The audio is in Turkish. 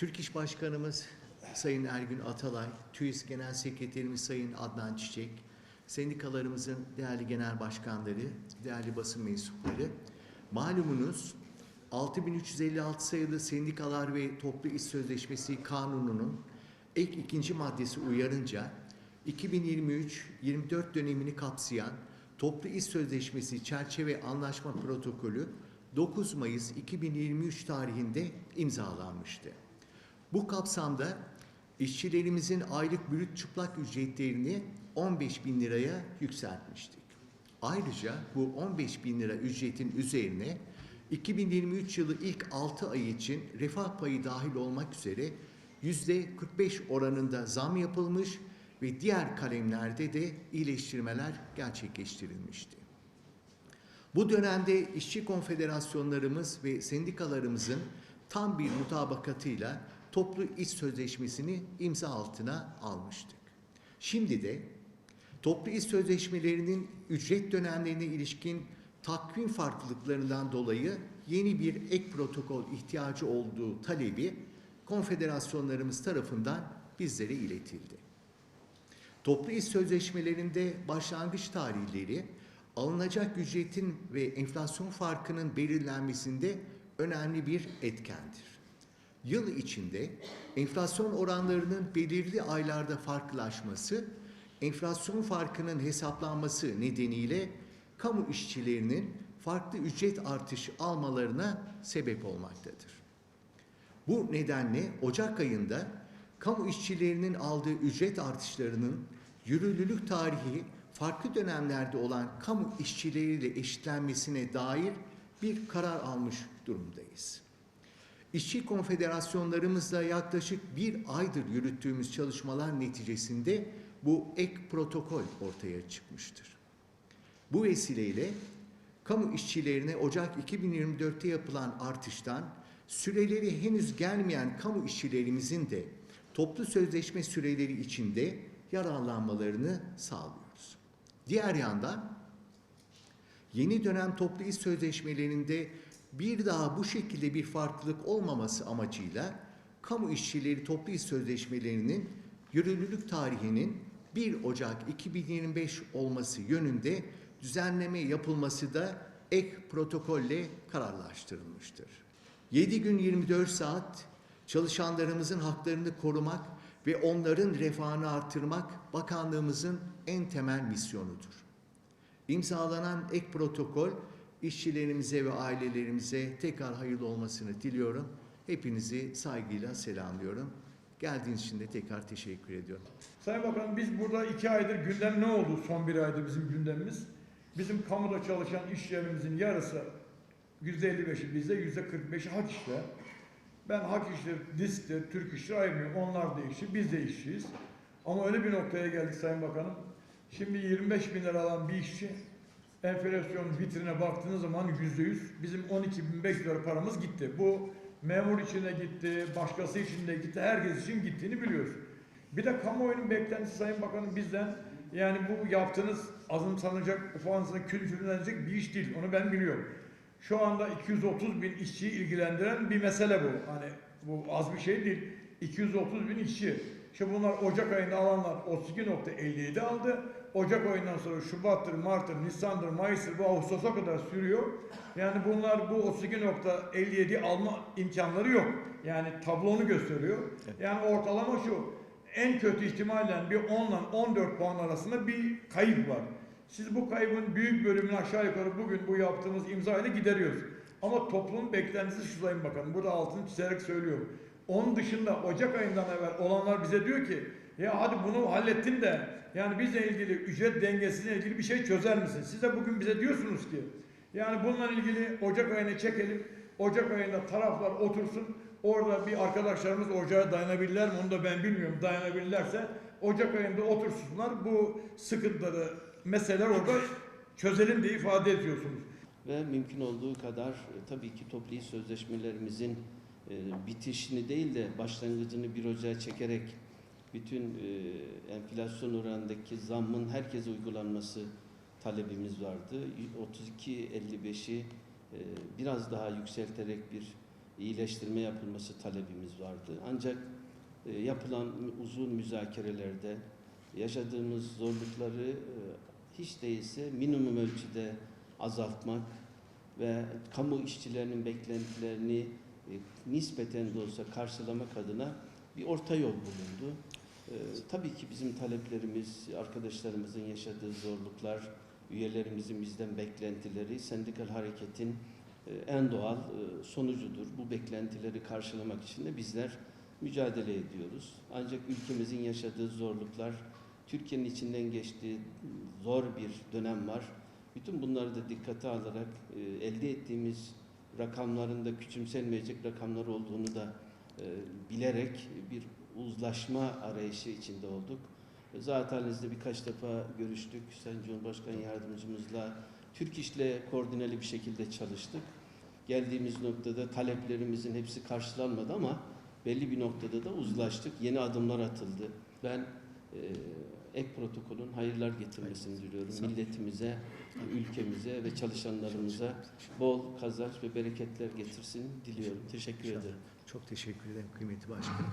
Türk İş Başkanımız Sayın Ergün Atalay, TÜİS Genel Sekreterimiz Sayın Adnan Çiçek, sendikalarımızın değerli genel başkanları, değerli basın mensupları, malumunuz 6356 sayılı Sendikalar ve Toplu İş Sözleşmesi Kanunu'nun ek ikinci maddesi uyarınca 2023-24 dönemini kapsayan Toplu İş Sözleşmesi Çerçeve Anlaşma Protokolü 9 Mayıs 2023 tarihinde imzalanmıştı. Bu kapsamda işçilerimizin aylık brüt çıplak ücretlerini 15 bin liraya yükseltmiştik. Ayrıca bu 15 bin lira ücretin üzerine 2023 yılı ilk 6 ay için refah payı dahil olmak üzere yüzde 45 oranında zam yapılmış ve diğer kalemlerde de iyileştirmeler gerçekleştirilmişti. Bu dönemde işçi konfederasyonlarımız ve sendikalarımızın tam bir mutabakatıyla toplu iş sözleşmesini imza altına almıştık. Şimdi de toplu iş sözleşmelerinin ücret dönemlerine ilişkin takvim farklılıklarından dolayı yeni bir ek protokol ihtiyacı olduğu talebi konfederasyonlarımız tarafından bizlere iletildi. Toplu iş sözleşmelerinde başlangıç tarihleri alınacak ücretin ve enflasyon farkının belirlenmesinde önemli bir etkendir. Yıl içinde enflasyon oranlarının belirli aylarda farklılaşması, enflasyon farkının hesaplanması nedeniyle kamu işçilerinin farklı ücret artışı almalarına sebep olmaktadır. Bu nedenle Ocak ayında kamu işçilerinin aldığı ücret artışlarının yürürlülük tarihi farklı dönemlerde olan kamu işçileriyle eşitlenmesine dair bir karar almış durumdayız. İşçi konfederasyonlarımızla yaklaşık bir aydır yürüttüğümüz çalışmalar neticesinde bu ek protokol ortaya çıkmıştır. Bu vesileyle kamu işçilerine Ocak 2024'te yapılan artıştan süreleri henüz gelmeyen kamu işçilerimizin de toplu sözleşme süreleri içinde yararlanmalarını sağlıyoruz. Diğer yandan yeni dönem toplu iş sözleşmelerinde bir daha bu şekilde bir farklılık olmaması amacıyla kamu işçileri toplu iş sözleşmelerinin yürürlülük tarihinin 1 Ocak 2025 olması yönünde düzenleme yapılması da ek protokolle kararlaştırılmıştır. 7 gün 24 saat çalışanlarımızın haklarını korumak ve onların refahını artırmak bakanlığımızın en temel misyonudur. İmzalanan ek protokol işçilerimize ve ailelerimize tekrar hayırlı olmasını diliyorum. Hepinizi saygıyla selamlıyorum. Geldiğiniz için de tekrar teşekkür ediyorum. Sayın Bakanım biz burada iki aydır gündem ne oldu son bir aydır bizim gündemimiz? Bizim kamuda çalışan işçilerimizin yarısı yüzde 55'i bizde, yüzde 45'i hak işte. Ben hak işleri, disktir, Türk işleri ayırmıyorum. Onlar da işçi, biz de işçiyiz. Ama öyle bir noktaya geldik Sayın Bakanım. Şimdi 25 bin lira alan bir işçi enflasyon vitrine baktığınız zaman yüzde yüz bizim 12.500 lira paramız gitti. Bu memur için de gitti, başkası için de gitti, herkes için gittiğini biliyoruz. Bir de kamuoyunun beklentisi Sayın Bakanım bizden yani bu yaptığınız azımsanacak, ufansına külfürlenecek bir iş değil. Onu ben biliyorum. Şu anda 230 bin işçiyi ilgilendiren bir mesele bu. Hani bu az bir şey değil. 230 bin işçi. Şimdi bunlar Ocak ayında alanlar 32.57 aldı. Ocak ayından sonra Şubat'tır, Mart'tır, Nisan'dır, Mayıs'tır bu Ağustos'a kadar sürüyor. Yani bunlar bu 32.57 alma imkanları yok. Yani tablonu gösteriyor. Yani ortalama şu. En kötü ihtimalle bir 10 ile 14 puan arasında bir kayıp var. Siz bu kaybın büyük bölümünü aşağı yukarı bugün bu yaptığımız imza ile gideriyoruz. Ama toplumun beklentisi şu Sayın Bakanım. Burada altını çizerek söylüyorum. Onun dışında Ocak ayından evvel olanlar bize diyor ki ya hadi bunu hallettin de yani bizle ilgili ücret dengesiyle ilgili bir şey çözer misin? Siz de bugün bize diyorsunuz ki yani bununla ilgili Ocak ayına çekelim. Ocak ayında taraflar otursun. Orada bir arkadaşlarımız ocağa dayanabilirler mi onu da ben bilmiyorum. Dayanabilirlerse Ocak ayında otursunlar. Bu sıkıntıları, meseleler orada çözelim diye ifade ediyorsunuz. Ve mümkün olduğu kadar e, tabii ki toplu sözleşmelerimizin e, bitişini değil de başlangıcını bir ocağa çekerek bütün e, enflasyon oranındaki zammın herkese uygulanması talebimiz vardı. 32.55'i e, biraz daha yükselterek bir iyileştirme yapılması talebimiz vardı. Ancak e, yapılan uzun müzakerelerde yaşadığımız zorlukları e, hiç değilse minimum ölçüde azaltmak ve kamu işçilerinin beklentilerini e, nispeten de olsa karşılamak adına bir orta yol bulundu. E, tabii ki bizim taleplerimiz, arkadaşlarımızın yaşadığı zorluklar, üyelerimizin bizden beklentileri, sendikal hareketin e, en doğal e, sonucudur. Bu beklentileri karşılamak için de bizler mücadele ediyoruz. Ancak ülkemizin yaşadığı zorluklar, Türkiye'nin içinden geçtiği zor bir dönem var. Bütün bunları da dikkate alarak e, elde ettiğimiz rakamların da küçümsenmeyecek rakamlar olduğunu da e, bilerek bir uzlaşma arayışı içinde olduk. E, Zaten halinizde birkaç defa görüştük. Sayın Cumhurbaşkanı Yardımcımızla Türk İş'le koordineli bir şekilde çalıştık. Geldiğimiz noktada taleplerimizin hepsi karşılanmadı ama belli bir noktada da uzlaştık. Yeni adımlar atıldı. Ben e, ek protokolün hayırlar getirmesini diliyorum. Milletimize, ülkemize ve çalışanlarımıza bol kazanç ve bereketler getirsin diliyorum. Teşekkür ederim. Çok teşekkür ederim kıymetli başkanım.